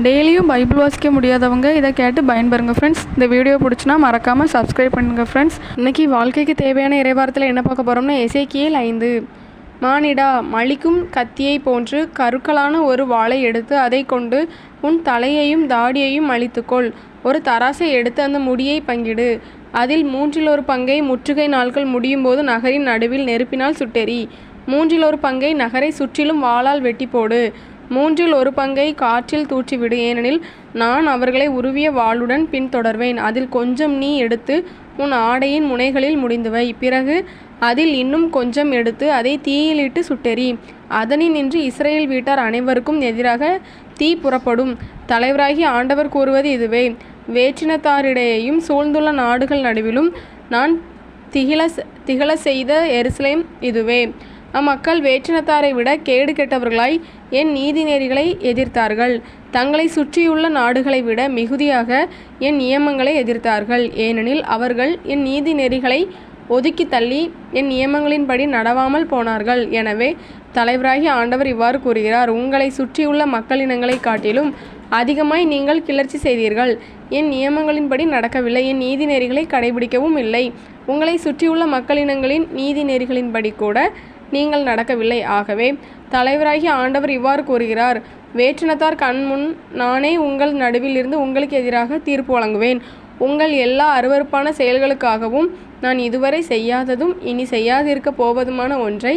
டெய்லியும் பைபிள் வாசிக்க முடியாதவங்க இதை கேட்டு பயன்பெறுங்க ஃப்ரெண்ட்ஸ் இந்த வீடியோ பிடிச்சினா மறக்காமல் சப்ஸ்கிரைப் பண்ணுங்கள் ஃப்ரெண்ட்ஸ் இன்றைக்கி வாழ்க்கைக்கு தேவையான இறைவாரத்தில் என்ன பார்க்க போகிறோம்னா எசேக்கியேல் ஐந்து. மானிடா மலிக்கும் கத்தியை போன்று கருக்களான ஒரு வாளை எடுத்து அதை கொண்டு உன் தலையையும் தாடியையும் அழித்துக்கொள் ஒரு தராசை எடுத்து அந்த முடியை பங்கிடு. அதில் மூன்றில் ஒரு பங்கை முற்றுகை நாட்கள் முடியும் போது நகரின் நடுவில் நெருப்பினால் சுட்டெறி. மூன்றில் ஒரு பங்கை நகரை சுற்றிலும் வாளால் வெட்டி போடு மூன்றில் ஒரு பங்கை காற்றில் தூற்றிவிடு. ஏனெனில் நான் அவர்களை உருவிய வாளுடன் பின்தொடர்வேன் அதில் கொஞ்சம் நீ எடுத்து உன் ஆடையின் முனைகளில் முடிந்துவை. பிறகு அதில் இன்னும் கொஞ்சம் எடுத்து அதை தீயிலிட்டு சுட்டெறி. அதனில் நின்று இஸ்ரேல் வீட்டார் அனைவருக்கும் எதிராக தீ புறப்படும். தலைவராகி ஆண்டவர் கூறுவது இதுவே. வேற்றினத்தாரிடையேயும் சூழ்ந்துள்ள நாடுகள் நடுவிலும் நான் திகில திகழ செய்த எருசலேம் இதுவே. அம்மக்கள் வேற்றினத்தாரை விட கேடு கெட்டவர்களாய் என் நீதிநெறிகளை எதிர்த்தார்கள். தங்களை சுற்றியுள்ள நாடுகளை விட மிகுதியாக என் நியமங்களை எதிர்த்தார்கள். ஏனெனில் அவர்கள் என் நீதி நெறிகளை ஒதுக்கி தள்ளி என் நியமங்களின்படி நடவாமல் போனார்கள். எனவே தலைவராகி ஆண்டவர் இவ்வாறு கூறுகிறார் உங்களை சுற்றியுள்ள மக்களினங்களை காட்டிலும் அதிகமாய் நீங்கள் கிளர்ச்சி செய்தீர்கள். என் நியமங்களின்படி நடக்கவில்லை. என் நீதி நெறிகளை கடைபிடிக்கவும் இல்லை. உங்களை சுற்றியுள்ள மக்களினங்களின் நீதி நெறிகளின்படி கூட நீங்கள் நடக்கவில்லை. ஆகவே தலைவராகிய ஆண்டவர் இவ்வாறு கூறுகிறார் வேற்றினத்தார் கண்முன் நானே உங்கள் நடுவில் இருந்து உங்களுக்கு எதிராக தீர்ப்பு வழங்குவேன். உங்கள் எல்லா அருவறுப்பான செயல்களுக்காகவும் நான் இதுவரை செய்யாததும் இனி செய்யாதிருக்க போவதுமான ஒன்றை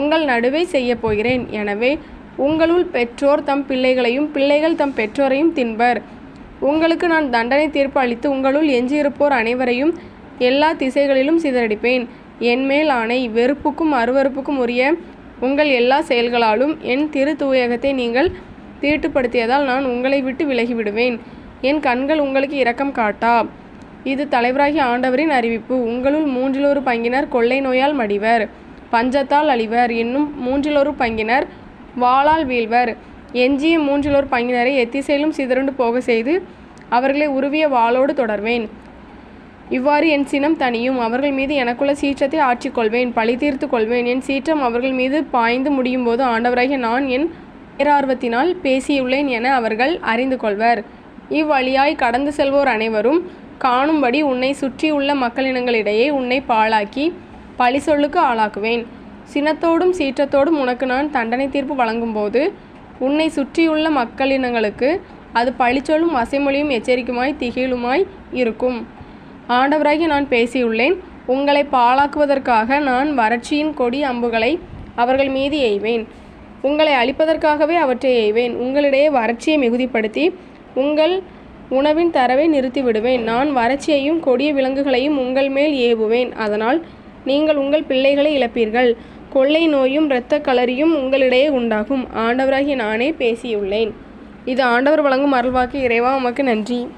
உங்கள் நடுவே செய்யப் போகிறேன். எனவே உங்களுள் பெற்றோர் தம் பிள்ளைகளையும் பிள்ளைகள் தம் பெற்றோரையும் தின்பர். உங்களுக்கு நான் தண்டனை தீர்ப்பு அளித்து உங்களுள் எஞ்சியிருப்போர் அனைவரையும் எல்லா திசைகளிலும் சிதறடிப்பேன். என்மேல் ஆணை வெறுப்புக்கும் அருவறுப்புக்கும் உரிய உங்கள் எல்லா செயல்களாலும் என் திரு தூயகத்தை நீங்கள் தீட்டுப்படுத்தியதால் நான் உங்களை விட்டு விலகிவிடுவேன். என் கண்கள் உங்களுக்கு இரக்கம் காட்டா. இது தலைவராகி ஆண்டவரின் அறிவிப்பு. உங்களுள் மூன்றிலொரு பங்கினர் கொள்ளை நோயால் மடிவர். பஞ்சத்தால் அழிவர். இன்னும் மூன்றிலொரு பங்கினர் வாளால் வீழ்வர். எஞ்சிய மூன்றிலொரு பங்கினரை எத்திசையிலும் சிதறுண்டு போக செய்து அவர்களை உருவிய வாளோடு தொடர்வேன். இவ்வாறு என் சினம் தனியும் அவர்கள் மீது எனக்குள்ள சீற்றத்தை ஆற்றிக்கொள்வேன் பழி தீர்த்து கொள்வேன். என் சீற்றம் அவர்கள் மீது பாய்ந்து முடியும் போது ஆண்டவராகிய நான் என் பேரார்வத்தினால் பேசியுள்ளேன் என அவர்கள் அறிந்து கொள்வர். இவ்வழியாய் கடந்து செல்வோர் அனைவரும் காணும்படி உன்னை சுற்றியுள்ள மக்களினங்களிடையே உன்னை பாழாக்கி பழி சொல்லுக்கு ஆளாக்குவேன். சினத்தோடும் சீற்றத்தோடும் உனக்கு நான் தண்டனை தீர்ப்பு வழங்கும்போது உன்னை சுற்றியுள்ள மக்களினங்களுக்கு அது பழிச்சொல்லும் அசைமொழியும் எச்சரிக்குமாய் திகிலுமாய் இருக்கும். ஆண்டவராகி நான் பேசியுள்ளேன். உங்களை பாழாக்குவதற்காக நான் வறட்சியின் கொடி அம்புகளை அவர்கள் மீது எய்வேன். உங்களை அழிப்பதற்காகவே அவற்றை எய்வேன். உங்களிடையே வறட்சியை மிகுதிப்படுத்தி உங்கள் உணவின் தரவை நிறுத்திவிடுவேன். நான் வறட்சியையும் கொடிய விலங்குகளையும் உங்கள் மேல் ஏவுவேன். அதனால் நீங்கள் உங்கள் பிள்ளைகளை இழப்பீர்கள். கொள்ளை நோயும் இரத்த களரியும் உங்களிடையே உண்டாகும். ஆண்டவராகிய நானே பேசியுள்ளேன். இது ஆண்டவர் வழங்கும் அருள்வாக்கு. இறைவா உமக்கு நன்றி.